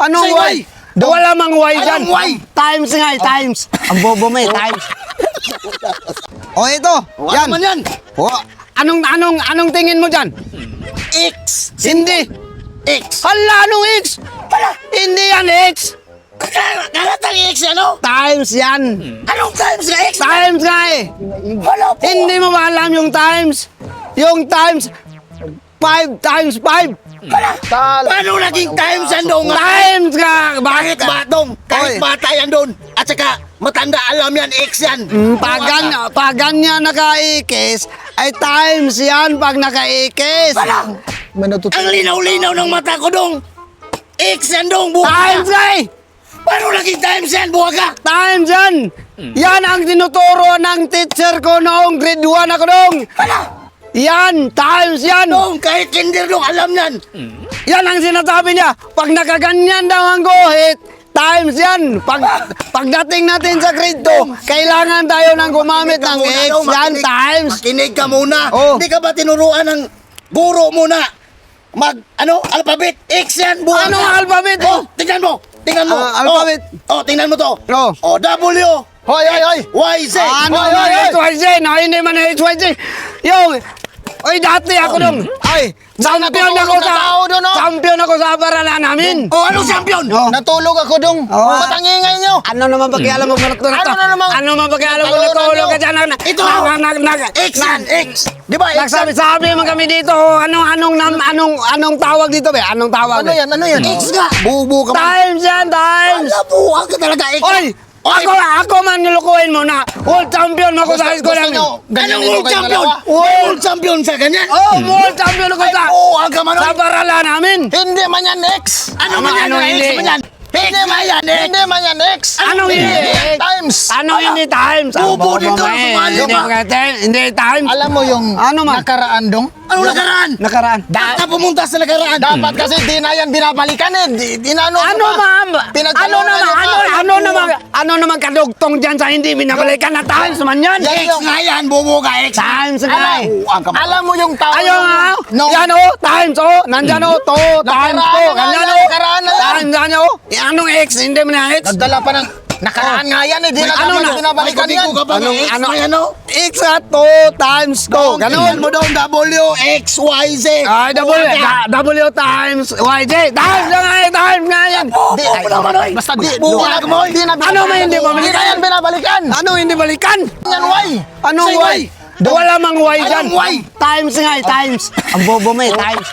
Anong Say Y? Wala mang Y dyan. Anong Y? Times nga, eh, times. Ang bobo mo eh, times. o ito, Wala yan. man yan. O, anong, anong, anong tingin mo dyan? X. Hindi. X. Hala, anong X? Pala. Hindi yan X. Kalatang X ano? Times yan. Anong times na X? Times nga eh. Wala po. Hindi mo ba alam yung times? Yung times, 5 times 5. Tal. Paano naging times yan doon? Times. Kahit Bakit ba? batong, kahit Oy. bata yan doon. At saka, matanda alam yan, X yan. Mm, Pag, gan- pag ganyan nakaikis, ay times yan pag nakaikis. Wala. Ang linaw-linaw ng mata ko dong. X yan dong, buha Times ka. nga eh. Paano naging times yan, buha ka? Times yan. Yan ang tinuturo ng teacher ko noong grade 1 ako dong. Wala. Yan, times yan. Dong, kahit kinder dong, alam yan. Yan ang sinasabi niya. Pag nakaganyan daw ang guhit, times yan. Pag, pagdating natin sa grade 2, kailangan tayo nang gumamit ng X. Yan, times. Makinig ka muna. Oh. Hindi ka ba tinuruan ng guro muna? Mag, ano, alphabet, X yan, buha Anong ka. alphabet? Oh, tingnan mo. Tingnan mo. Ah, alphabet. Oh, oh, tingnan mo to. Oh. Oh, W. Hoy, hoy, hoy. Y, Z. Ano Hoy, hoy, hoy. XYZ? Na hindi man XYZ. Yo, oy dati ako dong. Ay, champion ako sa tao doon, oh. champion ako sa paralan namin. Oh, ano champion? Oh. Natulog ako dong. Oo. Matangingay nyo. Ano naman pakialam mo na to? Ano na naman? Ano naman pakialam mo Ano na na tulog nyo? ka dyan? Ito. X yan, X. Di ba, X yan? Nagsabi-sabi man kami dito, oh, anong anong nam- anong anong tawag dito be? Anong tawag? Ano yan? Ano yan? X nga. Bubu ka man. Times yan, times. Wala, buha ka talaga, X. Oy, Oy. ako ako man nilukuhin mo na world champion ako sa high school namin. Anong world champion? World champion sa ganyan? Oh, world champion ako sa buha ka man. sa oy. paralan namin. Hindi man yan X. Ano Ano, man yan? ano, X hindi? man yan? Hindi man yan, X. Hindi man yan X. Anong hindi? Times. Ano hindi times? Ang Bubo bobo dito, mo sumali Hindi ka. maganda- Hindi times. Alam mo yung Ano man? nakaraan dong? Anong nakaraan? Nakaraan. Ba't ka pumunta sa nakaraan? Dapat kasi di na yan binabalikan eh. Di, di na ano. Ano ma'am? Ano naman? Ano, ano naman? Ano naman kadugtong dyan sa hindi binabalikan na times man yan? X nga yan, bubo ka, X. Times nga. alam mo yung tao. Ayaw nga. No. Yan o. Times o. Nandyan o. To. Times Nakaraan to. na Ganyan yan, o. nakaraan na yan. Times yan o. Eh, Anong X? Hindi mo na X? Nagdala pa ng nakaraan nga yan eh. Di na Ano na? binabalikan yan. ba Anong- ano? na yan, no? X at to. Times ko. Ganun Ganun. mo daw W, X, Y, Z. Ay, W, W times YJ. Times na nga eh. Times nga yan. Di, ay. Basta di. Ka mo, Ano may hindi Di babalikan? na yan binabalikan. Ano hindi balikan? Yan Y. Say Y? Wala mang Y dyan. Y? Times nga eh. Times. Ang bobo mo eh. Times.